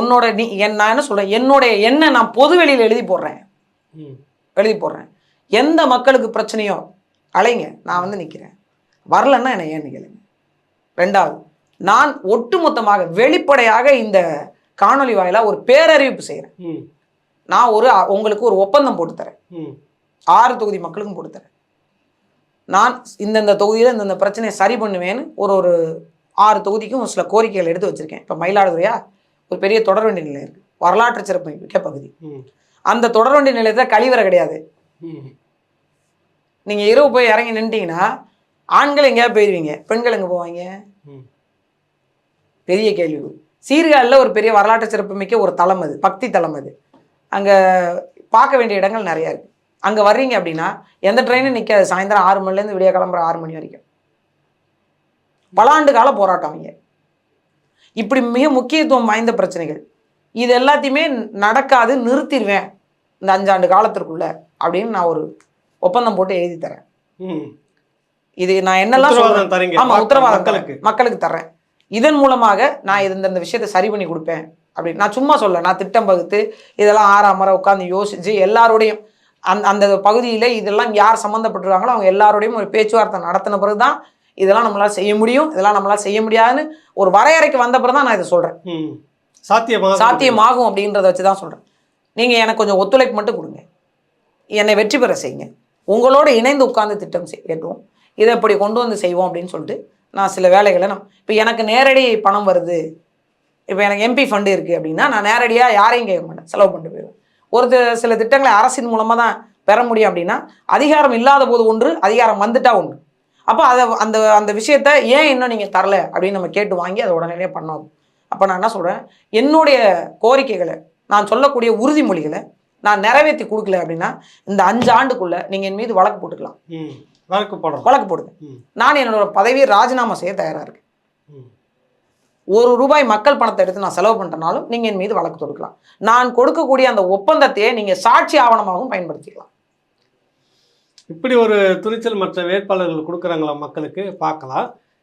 உன்னோட நீ என் நான் என்ன சொல்றேன்? என்னுடைய என்ன நான் பொது வெளியில் எழுதி போடுறேன். எழுதி போடுறேன். எந்த மக்களுக்கு பிரச்சனையோ அலைங்க. நான் வந்து நிற்கிறேன் வரலன்னா என்னை ஏன்னு கேளுங்க. ரெண்டாவது நான் ஒட்டுமொத்தமாக வெளிப்படையாக இந்த காணொளி வாயிலாக ஒரு பேரறிவிப்பு செய்கிறேன் நான் ஒரு உங்களுக்கு ஒரு ஒப்பந்தம் போட்டு தரேன். ஆறு தொகுதி மக்களுக்கும் போட்டு தரேன். நான் இந்தந்த தொகுதியில் இந்தந்த பிரச்சனையை சரி பண்ணுவேன்னு ஒரு ஒரு ஆறு தொகுதிக்கும் சில கோரிக்கைகள் எடுத்து வச்சிருக்கேன். இப்போ மயிலாடுதுறையா? ஒரு பெரிய தொடர்வண்டி நிலையம் இருக்குது வரலாற்று சிறப்பு மிக்க பகுதி. அந்த தொடர்வண்டி நிலையத்தில் கழிவறை கிடையாது. நீங்கள் இரவு போய் இறங்கி நின்ட்டீங்கன்னா ஆண்கள் எங்கேயாவது போயிடுவீங்க பெண்கள் எங்கே போவாங்க? பெரிய கேள்வி. சீர்காழில் ஒரு பெரிய வரலாற்று சிறப்புமிக்க ஒரு தலம் அது. பக்தி தலம் அது. அங்கே பார்க்க வேண்டிய இடங்கள் நிறையா இருக்குது அங்கே வர்றீங்க அப்படின்னா எந்த ட்ரெயினும் நிற்காது சாயந்தரம் ஆறு மணிலேருந்து விடிய கிளம்புற ஆறு மணி வரைக்கும். பல ஆண்டு கால போராட்டம் அவங்க இப்படி மிக முக்கியத்துவம் வாய்ந்த பிரச்சனைகள். இது எல்லாத்தையுமே நடக்காது நிறுத்திடுவேன் இந்த அஞ்சாண்டு காலத்திற்குள்ள அப்படின்னு நான் ஒரு ஒப்பந்தம் போட்டு எழுதி தரேன். இது நான் என்னெல்லாம் ஆமா உத்தரவாதம் மக்களுக்கு. மக்களுக்கு தர்றேன் இதன் மூலமாக நான் இது இந்த விஷயத்தை சரி பண்ணி கொடுப்பேன். அப்படி நான் சும்மா சொல்ல நான் திட்டம் வகுத்து இதெல்லாம் ஆறாம் முறை உட்காந்து யோசிச்சு எல்லாரோடையும் அந்த அந்த பகுதியில் இதெல்லாம் யார் சம்மந்தப்பட்டிருக்காங்களோ அவங்க எல்லாரோடையும் ஒரு பேச்சுவார்த்தை நடத்தின பிறகு தான் இதெல்லாம் நம்மளால் செய்ய முடியும் இதெல்லாம் நம்மளால் செய்ய முடியாதுன்னு ஒரு வரையறைக்கு வந்த பிறகு தான் நான் இதை சொல்கிறேன் ம். சாத்தியமாக சாத்தியமாகும் அப்படின்றத வச்சு தான் சொல்கிறேன் நீங்கள் எனக்கு கொஞ்சம் ஒத்துழைப்பு மட்டும் கொடுங்க. என்னை வெற்றி பெற செய்யுங்க. உங்களோட இணைந்து உட்கார்ந்து திட்டம் செய்யட்டும் இதை இப்படி கொண்டு வந்து செய்வோம் அப்படின்னு சொல்லிட்டு நான் சில வேலைகளை நான் இப்போ எனக்கு நேரடி பணம் வருது. இப்போ எனக்கு எம்பி ஃபண்டு இருக்குது அப்படின்னா நான் நேரடியாக யாரையும் கேட்க மாட்டேன். செலவு பண்ணிட்டு போயிடுவேன். ஒரு சில திட்டங்களை அரசின் மூலமாக தான் பெற முடியும் அப்படின்னா அதிகாரம் இல்லாத போது ஒன்று அதிகாரம் வந்துட்டா ஒன்று. அப்போ அதை அந்த அந்த விஷயத்த ஏன் இன்னும் நீங்கள் தரல அப்படின்னு நம்ம கேட்டு வாங்கி அதை உடனே பண்ணோம் அப்போ நான் என்ன சொல்கிறேன் என்னுடைய கோரிக்கைகளை நான் சொல்லக்கூடிய உறுதிமொழிகளை நான் நிறைவேற்றி கொடுக்கல அப்படின்னா இந்த அஞ்சு ஆண்டுக்குள்ளே நீங்கள் என் மீது வழக்கு போட்டுக்கலாம். வழக்கு போடுறோம் வழக்கு போடுங்க. நான் என்னோட பதவியை ராஜினாமா செய்ய தயாராக இருக்கேன். ஒரு ரூபாய் மக்கள் பணத்தை எடுத்து நான் செலவு பண்ணிட்டனாலும் நீங்கள் என் மீது வழக்கு தொடுக்கலாம். நான் கொடுக்கக்கூடிய அந்த ஒப்பந்தத்தையே நீங்கள் சாட்சி ஆவணமாகவும் பயன்படுத்திக்கலாம். இப்படி ஒரு துணிச்சல் மற்ற வேட்பாளர்கள் கொடுக்குறாங்களா மக்களுக்கு? பார்க்கலாம்.